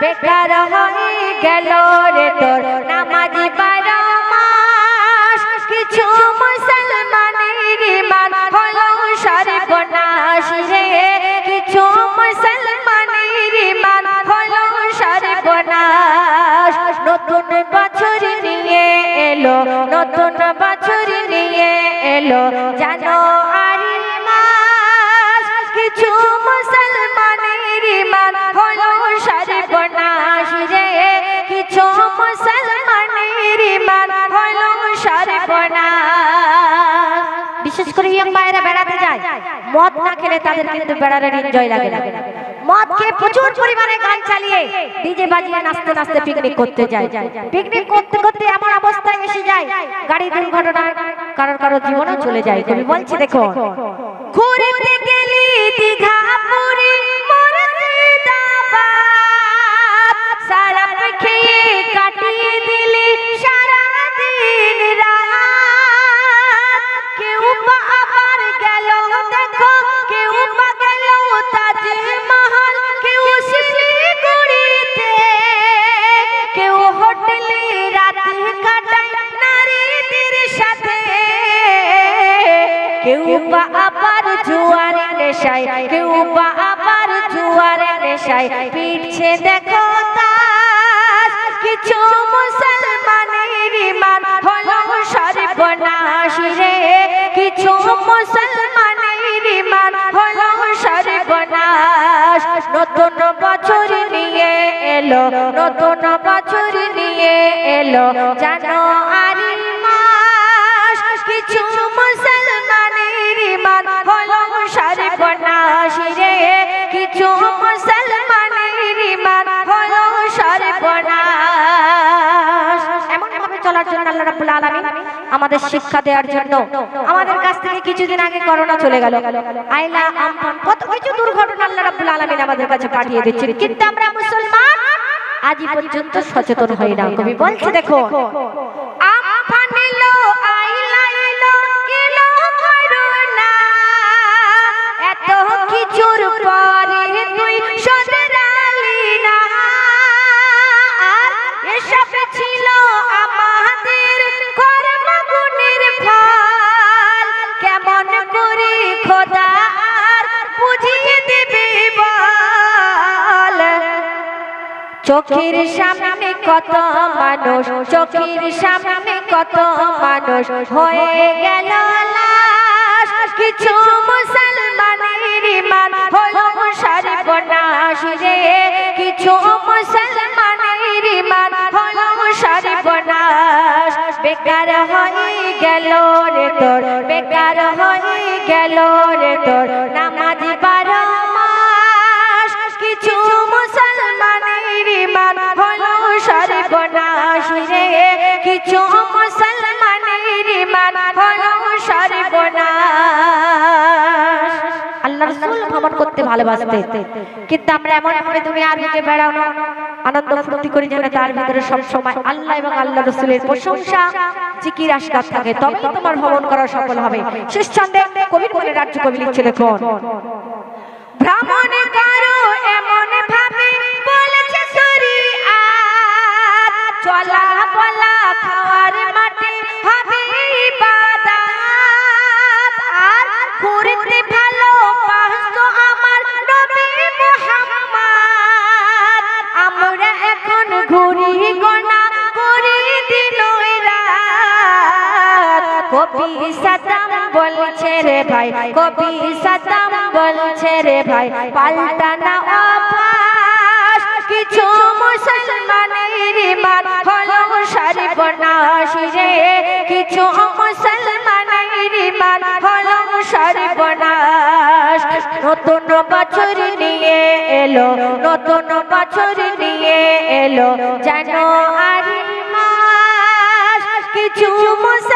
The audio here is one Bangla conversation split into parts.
বেকার হয়ে গেল রে তোর নামাজি বারো মাস। কিছু মুসলমানের ইমান হলো সর্বনাশ রে। কিছু মুসলমানের ইমান হলো সর্বনাশ। নতুন বছর নিয়ে এলো, নতুন বছর নিয়ে এলো। বিশেষ করে ইয়ং মায়েরা বেড়াতে যায়। মদ না খেলে তাদের কিন্তু বেড়ানোর এনজয় লাগে না। মদ খেয়ে প্রচুর পরিমাণে গান চালিয়ে ডিজে বাজিয়ে নাচতে নাচতে পিকনিক করতে যায়। পিকনিক করতে করতে এমন অবস্থায় এসে যায়, গাড়ি দুর্ঘটনা কারোর কারোর জীবনও চলে যায়। তুমি বলছি দেখো ঘুরতে গেলি দীঘা পুরী বা আবার জুয়ার নেশায়, কেউ বা আবার জুয়ার নেশায়। পিঠছে দেখো তাস, কিছু মুসলমানের ইমান হলো সর্বনাশ রে। জানো মাস, কিছু মুসলমানের ইমান হলো রে। কিছু মুসলমানের ইমান হলো আমাদের শিক্ষা দেওয়ার জন্য আমাদের কাছ থেকে কিছুদিন আগে করোনা চলে গেল। আইলা কত কিছু দুর্ঘটনা আল্লাহ রাব্বুল আলামিন আমাদের কাছে পাঠিয়ে দিচ্ছেন। কিন্তু আমরা মুসলমান আজই পর্যন্ত সচেতন হই না কবি বলছে দেখো কিছুর পরে তুই সদরালি না। এসব ছিল আমাদের ফল। কেমন করে খোদা চোখের সামনে কত মানুষ, চোখের সামনে কত মানুষ। হয়ে গেল কিছু মুসলমানের ইমান হলো সর্বনাশ রে। কিছু মুসলমানের ইমান হলো সর্বনাশ। বেকার হয়ে গেল রে তোর, বেকার হয়ে গেল রে তোর। নামাজ ভালোবাসতেন কিন্তু আমরা এমন এমন দুনিয়ার বুকে বেড়ানো, আনন্দ ফুর্তি করি যেন তার ভিতরে সব সময় আল্লাহ এবং আল্লাহ রসুলের প্রশংসা, জিকির আসকার থাকে। তবে তোমার ভ্রমণ করা সফল হবে। শেষ ছন্দে কবির মনে রাজ্য কবি লিখছে দেখুন ভ্রমণ বলছে রে ভাই বলছে রে ভাই অভ্যাস, কিছু মুসলমানের ইমান হলো রে। কিছু মুসলমানের ইমান হলো নতুন বছর নিয়ে এলো, নতুন বছর নিয়ে এলো জানো আর কিছু হলো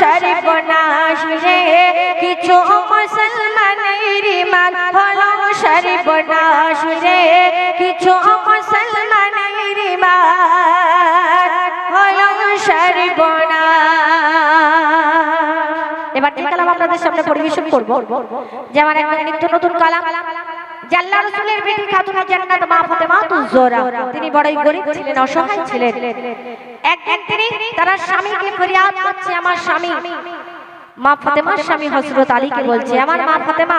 সর্বনাশ রে। কিছু মুসলমানের ইমান হলো সর্বনাশ রে। কিছু মুসলমানের ইমান হলো সর্বনাশ এবার কালাম আপনাদের সামনে পরিবেশন করব, যে আমার একটা নিত্য নতুন কালাম। আল্লাহ রাসূলের বেটি খাতুনে জান্নাত মা ফাতেমা তুজোরা তিনি বড়ই গরিব ছিলেন, অসহায় ছিলেন। একদিন তিনি তার স্বামীকে ফরিয়াদ করছে, আমার স্বামী, মা ফাতেমার স্বামী হযরত আলীকে বলছে, আমার মা ফাতেমা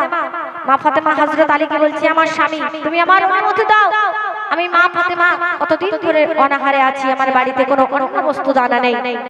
মা ফাতেমা হযরত আলীকে বলছে, আমার স্বামী, তুমি আমার অনুমতি দাও। আমি মা ফাতেমা কতদিন ধরে অনাহারে আছি, আমার বাড়িতে কোনো অন্য বস্তু দানা নেই।